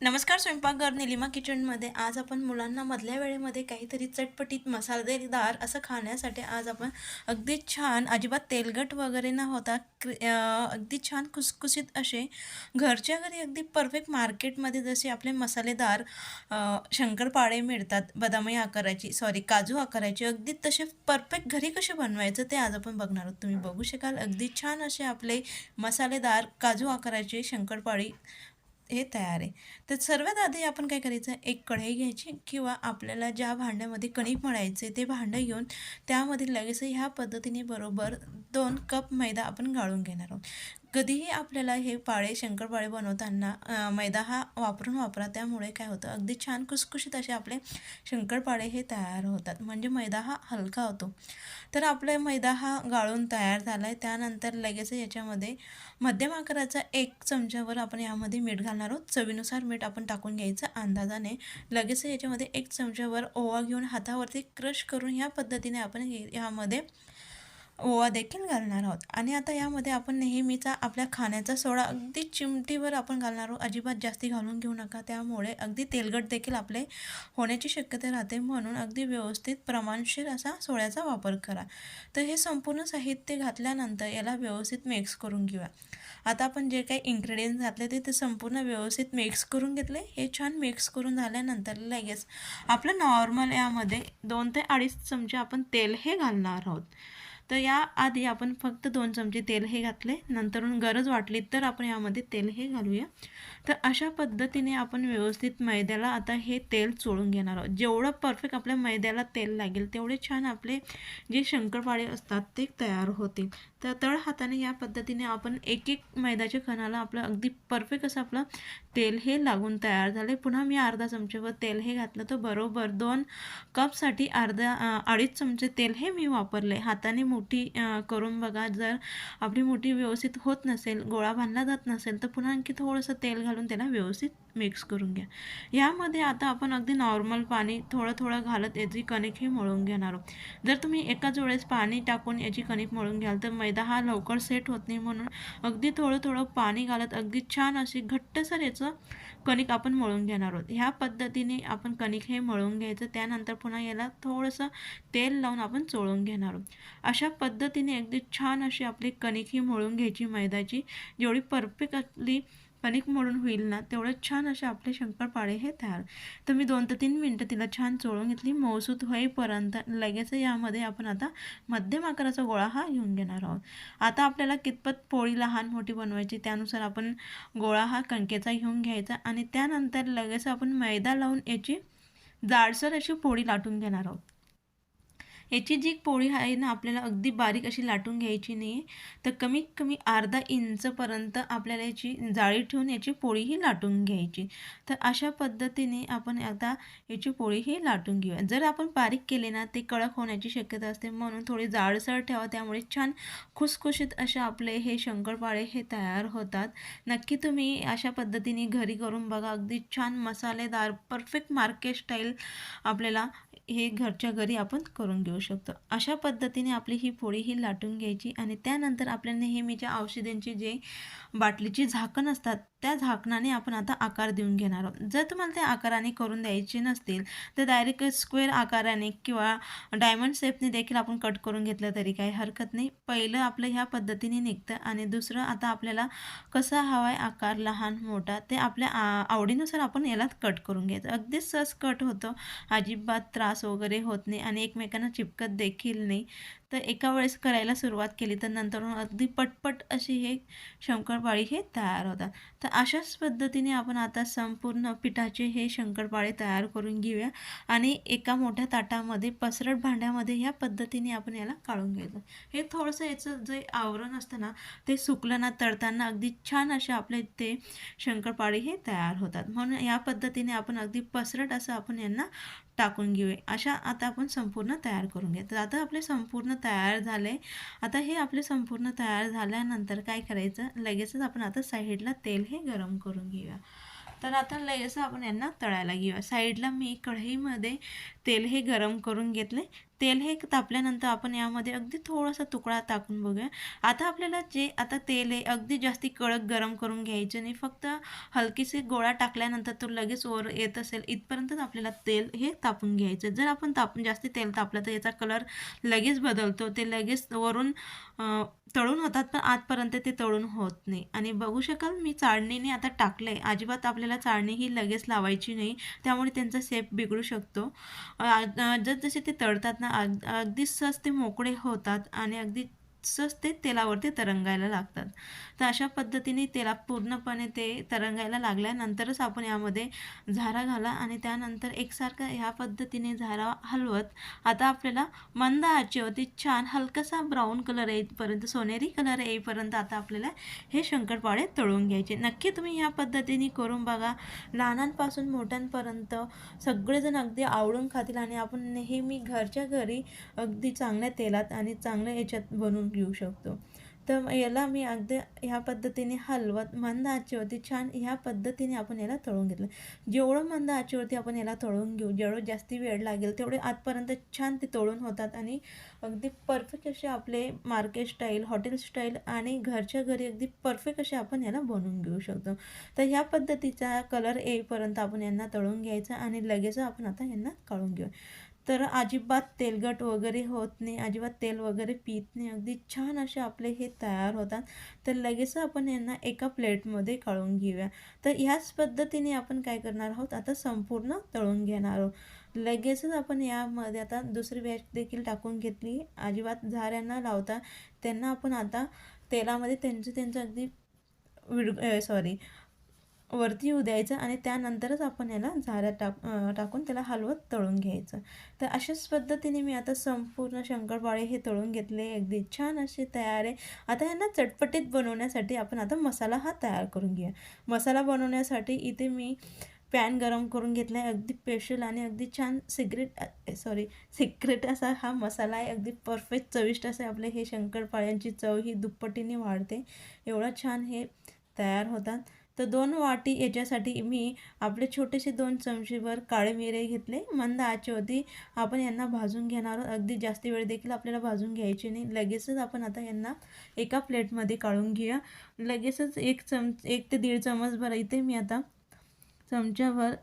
नमस्कार स्वयंपाकघर निलिमा किचनमध्ये. आज आपण मुलांना मधल्या वेळेमध्ये काहीतरी चटपटीत मसालेदार असं खाण्यासाठी आज आपण अगदी छान अजिबात तेलगट वगैरे न होता क्रि अगदी छान कुसकुसीत असे घरच्या घरी अगदी परफेक्ट मार्केटमध्ये जसे आपले मसालेदार शंकरपाळे मिळतात बदामी आकाराची सॉरी काजू आकाराची अगदी तसे परफेक्ट घरी कसे बनवायचं ते आज आपण बघणार आहोत. तुम्ही बघू शकाल अगदी छान असे आपले मसालेदार काजू आकाराचे शंकरपाळी हे तयार आहे. तर सर्वात आधी आपण काय करायचं? एक कढई घ्यायची किंवा आपल्याला ज्या भांड्यामध्ये कणिक मळायचे ते भांडं घेऊन त्यामध्ये लगेच ह्या पद्धतीने बरोबर दोन कप मैदा आपण गाळून घेणार आहोत. कधीही आपल्याला हे पाळे शंकरपाळे बनवताना मैदा हा वापरून वापरा. त्यामुळे काय होतं अगदी छान कुसकुशीत असे आपले शंकरपाळे हे तयार होतात. म्हणजे मैदा हा हलका होतो. तर आपला मैदा हा गाळून तयार झाला आहे त्यानंतर लगेच याच्यामध्ये मध्यम आकाराचा एक चमच्यावर आपण यामध्ये मीठ घालणार आहोत. चवीनुसार मीठ आपण टाकून घ्यायचं अंदाजाने. लगेच याच्यामध्ये एक चमच्यावर ओवा घेऊन हातावरती क्रश करून ह्या पद्धतीने आपण यामध्ये ओवा देखील घालणार आहोत. आणि आता यामध्ये आपण नेहमीचा आपल्या खाण्याचा सोडा अगदी चिमटीवर आपण घालणार आहोत. अजिबात जास्ती घालून घेऊ नका. त्यामुळे अगदी तेलगट देखील आपले होण्याची शक्यता राहते. म्हणून अगदी व्यवस्थित प्रमाणशीर असा सोड्याचा वापर करा. तर हे संपूर्ण साहित्य घातल्यानंतर याला व्यवस्थित मिक्स करून घेऊया. आता आपण जे काही इन्ग्रेडियंट्स घातले ते ते संपूर्ण व्यवस्थित मिक्स करून घेतले. हे छान मिक्स करून झाल्यानंतर लगेच आपलं नॉर्मल यामध्ये दोन ते अडीच चमचे आपण तेल हे घालणार आहोत. तर या आधी आपण फक्त दोन चमचे तेल हे घातले. नंतरून गरज वाटली तर आपण यामध्ये तेल हे घालूया. तर अशा पद्धतीने आपण व्यवस्थित मैद्याला आता हे तेल चोळून घेणार आहोत. जेवढं परफेक्ट आपल्या मैद्याला तेल लागेल तेवढे छान आपले जे शंकरपाळे असतात ते तयार होतील. तर तळ हाताने या पद्धतीने आपण एक एक मैद्याच्या कणाला आपलं अगदी परफेक्ट असं आपलं तेल हे लागून तयार झाले पुन्हा मी अर्धा चमच्यावर तेल हे घातलं तर बरोबर दोन कपसाठी अर्धा अडीच चमचे तेल हे मी वापरले हाताने मोठी करून बघा जर आपली मोठी व्यवस्थित होत नसेल गोळा बांधला जात नसेल तर पुन्हा आणखी थोडंसं तेल घालून त्याला व्यवस्थित मिक्स करून घ्या. यामध्ये आता आपण अगदी नॉर्मल पाणी थोडं थोडं घालत याची कणिक ही मळून घेणार आहोत. जर तुम्ही एकाच वेळेस पाणी टाकून याची कणिक मळून घ्याल तर मैदा हा लवकर सेट होत नाही म्हणून अगदी थोडं थोडं पाणी घालत अगदी छान अशी घट्टसर याचं कणिक आपण मळून घेणार आहोत. ह्या पद्धतीने आपण कणिक हे मळून घ्यायचं त्यानंतर पुन्हा याला थोडंसं तेल लावून आपण चोळून घेणार आहोत. अशा पद्धतीने अगदी छान अशी आपली कणिक ही मळून घ्यायची मैद्याची जेवढी परफेक्टली कणिक मोडून होईल ना तेवढं छान असे आपले शंकरपाळे हे तयार. तर मी दोन ते तीन मिनटं तिला छान चोळून घेतली. मौसूत होईपर्यंत लगेच यामध्ये आपण आता मध्यम आकाराचा गोळा हा घेऊन घेणार आहोत. आता आपल्याला कितपत पोळी लहान मोठी बनवायची त्यानुसार आपण गोळा हा कणकेचा घेऊन घ्यायचा आणि त्यानंतर लगेच आपण मैदा लावून याची जाडसर अशी पोळी लाटून घेणार आहोत. याची जी पोळी आहे ना आपल्याला अगदी बारीक अशी लाटून घ्यायची नाही आहे. तर कमीत कमी अर्धा इंचपर्यंत आपल्याला याची जाळी ठेवून याची पोळी ही लाटून घ्यायची. तर अशा पद्धतीने आपण आता याची पोळी ही लाटून घेऊया. जर आपण बारीक केले ना ते कडक होण्याची शक्यता असते. म्हणून थोडी जाडसर ठेवा त्यामुळे छान खुसखुशीत असे आपले हे शंकरपाळे हे तयार होतात. नक्की तुम्ही अशा पद्धतीने घरी करून बघा. अगदी छान मसालेदार परफेक्ट मार्केट स्टाईल आपल्याला हे घरच्या घरी आपण करून घेऊ शकतो. अशा पद्धतीने आपली ही पोळी ही लाटून घ्यायची आणि त्यानंतर आपल्या नेहमीच्या औषधांची जे बाटलीची झाकण असतात त्या झाकणाने आपण आता आकार देऊन घेणार आहोत. जर तुम्हाला त्या आकाराने करून द्यायचे नसतील तर डायरेक्ट स्क्वेअर आकाराने किंवा डायमंड शेपने देखील आपण कट करून घेतलं तरी काही हरकत नाही. पहिलं आपलं ह्या पद्धतीने निघतं आणि दुसरं आता आपल्याला कसा हवा आहे आकार लहान मोठा ते आपल्या आ- आवडीनुसार आपण याला कट करून घ्यायचं. अगदीच सहज कट होतं. अजिबात त्रास वगैरे होत नाही आणि एकमेकांना चिपकत देखील नाही. तर एका वेळेस करायला सुरुवात केली तर नंतर अगदी पटपट अशी हे शंकरपाळी हे तयार होतात. तर अशाच पद्धतीने आपण आता संपूर्ण पिठाचे हे शंकरपाळे तयार करून घेऊया आणि एका मोठ्या ताटामध्ये पसरट भांड्यामध्ये ह्या पद्धतीने आपण याला काढून घेतो. हे थोडंसं याचं जे आवरण असतं ना ते सुकलं ना तळताना अगदी छान असे आपले ते शंकरपाळी हे तयार होतात. म्हणून या पद्धतीने आपण अगदी पसरट असं आपण यांना टाकून घेऊया. अशा आता आपण संपूर्ण तयार करून घ्या तर आता आपले संपूर्ण तयार झाले. आता हे आपले संपूर्ण तयार झाल्यानंतर काय करायचं? लगेचच आपण आता साईडला तेल हे गरम करून घेऊया. तर आता लगेच आपण यांना तळायला घेऊया. साईडला मी कढईमध्ये तेल हे गरम करून घेतले. तेल हे तापल्यानंतर आपण यामध्ये अगदी थोडासा तुकडा टाकून बघूया. आता आपल्याला जे आता तेल आहे अगदी जास्ती कडक गरम करून घ्यायचं नाही फक्त हलकीसे गोळा टाकल्यानंतर तो लगेच वर येत असेल इथपर्यंतच आपल्याला तेल हे तापून घ्यायचं. जर आपण तापून जास्ती तेल तापलं तर याचा कलर लगेच बदलतो. ते लगेच वरून तळून होतात पण आतपर्यंत ते तळून होत नाही. आणि बघू शकाल मी चाळणीने आता टाकलं आहे अजिबात आपल्याला चाळणी ही लगेच लावायची नाही त्यामुळे त्यांचा शेप बिघडू शकतो. जसजसे ते तळतात ना अग अगदी सहज ते मोकळे होतात आणि अगदी सच ते तेलावरती तरंगायला लागतात. तर अशा पद्धतीने तेला पूर्णपणे ते तरंगायला लागल्यानंतरच आपण यामध्ये झारा घाला आणि त्यानंतर एकसारखा ह्या पद्धतीने झारा हलवत आता आपल्याला मंद आचेवरती छान हलकासा ब्राऊन कलर येईपर्यंत सोनेरी कलर येईपर्यंत आता आपल्याला हे शंकरपाळे तळून घ्यायचे. नक्की तुम्ही ह्या पद्धतीने करून बघा. लहानांपासून मोठ्यांपर्यंत सगळेजण अगदी आवडून खातील आणि आपण नेहमी घरच्या घरी अगदी चांगल्या तेलात आणि चांगल्या याच्यात बनवून घेऊ शकतो. तर याला मी अगदी ह्या पद्धतीने हलवत मंद आचेवरती छान ह्या पद्धतीने आपण याला तळून घेतलं. जेवढं मंद आचेवरती आपण याला तळून घेऊ जेवढं जास्ती वेळ लागेल तेवढे आतपर्यंत छान ते तळून होतात आणि अगदी परफेक्ट असे आपले मार्केट स्टाईल हॉटेल स्टाईल आणि घरच्या घरी अगदी परफेक्ट असे आपण याला बनवून घेऊ शकतो. तर ह्या पद्धतीचा कलर येईपर्यंत आपण यांना तळून घ्यायचा आणि लगेच आपण आता यांना काढून घेऊ तर अजिबात तेलगट वगैरे होत नाही अजिबात तेल वगैरे पित नाही. अगदी छान असे आपले हे तयार होतात. तर लगेच आपण यांना एका प्लेटमध्ये काढून घेऊया. तर ह्याच पद्धतीने आपण काय करणार आहोत? आता संपूर्ण तळून घेणार आहोत. लगेचच आपण यामध्ये आता दुसरी बॅच देखील टाकून घेतली. अजिबात झाऱ्यांना लावता त्यांना आपण आता तेलामध्ये त्यांचं त्यांचं अगदी विड सॉरी वरती येऊ द्यायचं आणि त्यानंतरच आपण याला झाऱ्यात टाक टाकून त्याला हलवत तळून घ्यायचं. तर अशाच पद्धतीने मी आता संपूर्ण शंकरपाळे हे तळून घेतले. अगदी छान असे तयार आहे. आता यांना चटपटीत बनवण्यासाठी आपण आता मसाला हा तयार करून घेऊया. मसाला बनवण्यासाठी इथे मी पॅन गरम करून घेतला आहे अगदी स्पेशल आणि अगदी छान सिक्रेट सॉरी सिक्रेट असा हा मसाला आहे. अगदी परफेक्ट चविष्ट असे आपले हे शंकरपाळ्यांची चव ही दुप्पटीने वाढते. एवढं छान हे तयार होतात. तर दोन वाटी याच्यासाठी मी आपले छोटेसे दोन चमचेभर काळे मिरे घेतले. मंद आचेवरती आपण यांना भाजून घेणार आहोत. अगदी जास्त वेळ देखील आपल्याला भाजून घ्यायची नाही. लगेचच आपण आता यांना एका प्लेटमध्ये काढून घेऊया. लगेचच एक चम एक ते दीड चमचभर इथे मी आता चमच्याभर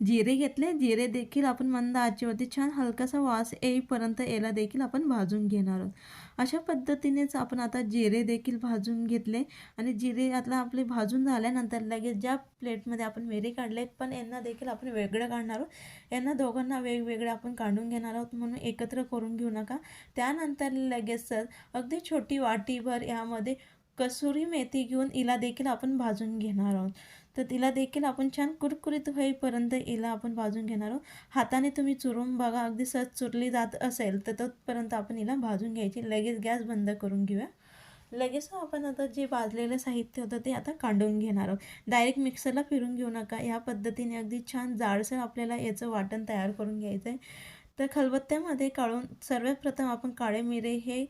जिरे घेतले. जिरे देखील आपण मंद आचेवरती छान हलकासा वास येईपर्यंत याला देखील आपण भाजून घेणार आहोत. अशा पद्धतीनेच आपण आता जिरे देखील भाजून घेतले आणि जिरे आता आपले भाजून झाल्यानंतर लगेच ज्या प्लेटमध्ये आपण मेरे काढले पण यांना देखील आपण वेगळं काढणार आहोत. यांना दोघांना वेगवेगळे आपण काढून घेणार आहोत म्हणून एकत्र करून घेऊ नका. त्यानंतर लगेचच अगदी छोटी वाटीभर यामध्ये कसुरी मेथी घेऊन हिला देखील आपण भाजून घेणार आहोत. तर तिला देखील आपण छान कुरकुरीत होईपर्यंत हिला आपण भाजून घेणार आहोत. हाताने तुम्ही चुरून बघा अगदी सहज चुरली जात असेल तर तोपर्यंत आपण हिला भाजून घ्यायची. लगेच गॅस बंद करून घेऊया. लगेच आपण आता जे भाजलेलं साहित्य होतं ते आता काढून घेणार आहोत. डायरेक्ट मिक्सरला फिरून घेऊ नका. ह्या पद्धतीने अगदी छान जाडसर आपल्याला याचं वाटण तयार करून घ्यायचं आहे तर खलबत्त्यामध्ये काढून सर्वात प्रथम आपण काळे मिरे हे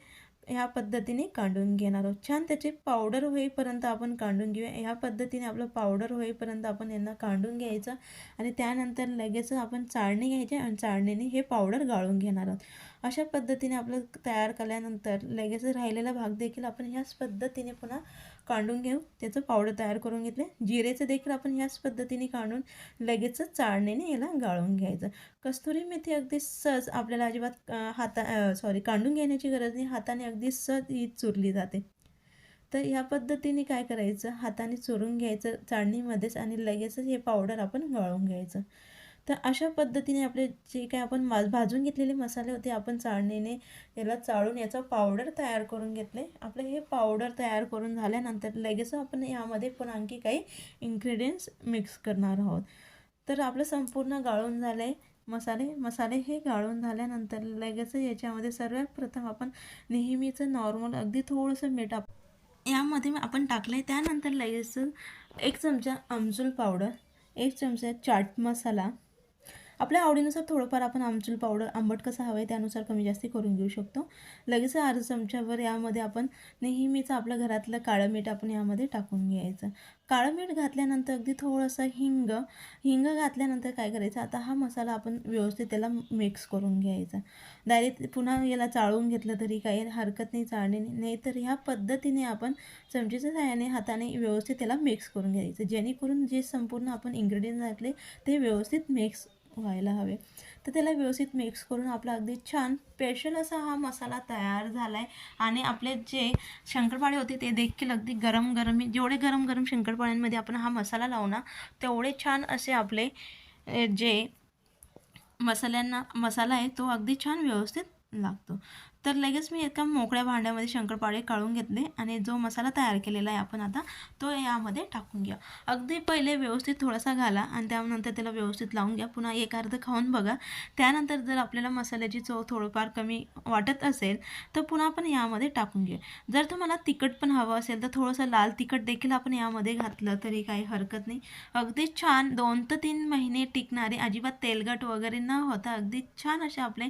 ह्या पद्धतीने काढून घेणार आहोत. छान त्याची पावडर होईपर्यंत आपण काढून घेऊया. ह्या पद्धतीने आपलं पावडर होईपर्यंत आपण यांना काढून घ्यायचं आणि त्यानंतर लगेच आपण चाळणी घ्यायची आणि चाळणीने हे पावडर गाळून घेणार आहोत. अशा पद्धतीने आपलं तयार केल्यानंतर लगेच राहिलेला भाग देखील आपण ह्याच पद्धतीने पुन्हा काढून घेऊ. त्याचं पावडर तयार करून घेतले जिरेचं देखील आपण ह्याच पद्धतीने काढून लगेचच चाळणीने याला गाळून घ्यायचं. कस्तुरी मेथी अगदी सहज आपल्याला अजिबात हाता सॉरी काढून घेण्याची गरज नाही. हाताने अगदी सहज ही चुरली जाते. तर ह्या पद्धतीने काय करायचं? हाताने चुरून घ्यायचं चाळणीमध्येच आणि लगेचच हे पावडर आपण गाळून घ्यायचं. तर अशा पद्धतीने आपले जे काय आपण मा भाजून घेतलेले मसाले होते आपण चाळणीने याला चाळून याचा पावडर तयार करून घेतले. आपले हे पावडर तयार करून झाल्यानंतर लगेच आपण यामध्ये पण आणखी काही इन्ग्रेडियंट्स मिक्स करणार आहोत. तर आपलं संपूर्ण गाळून झालं मसाले. मसाले हे गाळून झाल्यानंतर लगेच याच्यामध्ये सर्वात प्रथम आपण नेहमीचं नॉर्मल अगदी थोडंसं मीठ आप यामध्ये आपण टाकलं आहे त्यानंतर लगेच एक चमचा आमचूल पावडर एक चमचा चाट मसाला आपल्या आवडीनुसार थोडंफार आपण आमचूर पावडर आंबट कसं हवं आहे त्यानुसार कमी जास्ती करून घेऊ शकतो. लगेच अर्धा चमच्यावर यामध्ये आपण नेहमीच आपलं घरातलं काळं मीठ आपण यामध्ये टाकून घ्यायचं. काळं मीठ घातल्यानंतर अगदी थोडंसं हिंग हिंग घातल्यानंतर काय करायचं? आता हा मसाला आपण व्यवस्थित त्याला मिक्स करून घ्यायचा. डायरेक्ट पुन्हा याला चाळून घेतलं तरी काही हरकत नाही चाळणे नाही. तर ह्या पद्धतीने आपण चमचेच्या सहाय्याने हाताने व्यवस्थित त्याला मिक्स करून घ्यायचं. जेणेकरून जे संपूर्ण आपण इन्ग्रेडियंट घातले ते व्यवस्थित मिक्स व्हायला हवे. तर त्याला व्यवस्थित मिक्स करून आपला अगदी छान स्पेशल असा हा मसाला तयार झाला आहे आणि आपले जे शंकरपाळे होते ते देखील अगदी गरम गरम जेवढे गरम गरम शंकरपाळ्यांमध्ये आपण हा मसाला लावू तेवढे छान असे आपले जे मसाल्यांना मसाला आहे तो अगदी छान व्यवस्थित लागतो. तर लगेच मी एका मोकळ्या भांड्यामध्ये शंकरपाळे काढून घेतले आणि जो मसाला तयार केलेला आहे आपण आता तो यामध्ये टाकून घ्या. अगदी पहिले व्यवस्थित थोडासा घाला आणि त्यानंतर त्याला व्यवस्थित लावून घ्या. पुन्हा एक अर्ध खाऊन बघा. त्यानंतर जर आपल्याला मसाल्याची चव थोडंफार कमी वाटत असेल तर पुन्हा आपण यामध्ये टाकून घ्या. जर तुम्हाला तिखट पण हवं असेल तर थोडंसं लाल तिखट देखील आपण यामध्ये घातलं तरी काही हरकत नाही. अगदी छान दोन ते तीन महिने टिकणारे अजिबात तेलगट वगैरे न होता अगदी छान असे आपले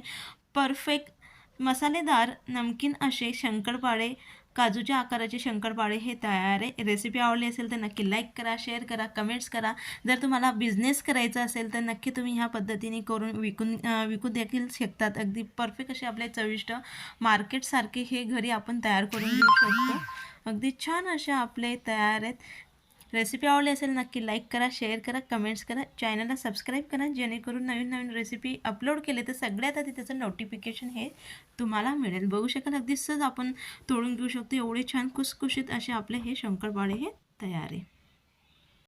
परफेक्ट मसालेदार नमकीन असे शंकरपाळे काजूच्या आकाराचे शंकरपाळे हे तयार आहे. रेसिपी आवडली असेल तर नक्की लाईक करा शेअर करा कमेंट्स करा. जर तुम्हाला बिझनेस करायचा असेल तर नक्की तुम्ही ह्या पद्धतीने करून विकून विकू देखील शकतात. अगदी परफेक्ट असे आपले चविष्ट मार्केटसारखे हे घरी आपण तयार करून घेऊ शकतो. अगदी छान असे आपले तयार आहेत. रेसिपी आवडली असेल नक्की लाईक करा शेअर करा कमेंट्स करा चॅनलला सबस्क्राईब करा जेणेकरून नवीन नवीन रेसिपी अपलोड केले तर सगळ्यात आधी त्याचं नोटिफिकेशन हे तुम्हाला मिळेल. बघू शकाल अगदी आपण तोडून घेऊ शकतो. एवढे छान खुसखुशीत असे आपले हे शंकरपाळे हे तयार आहे.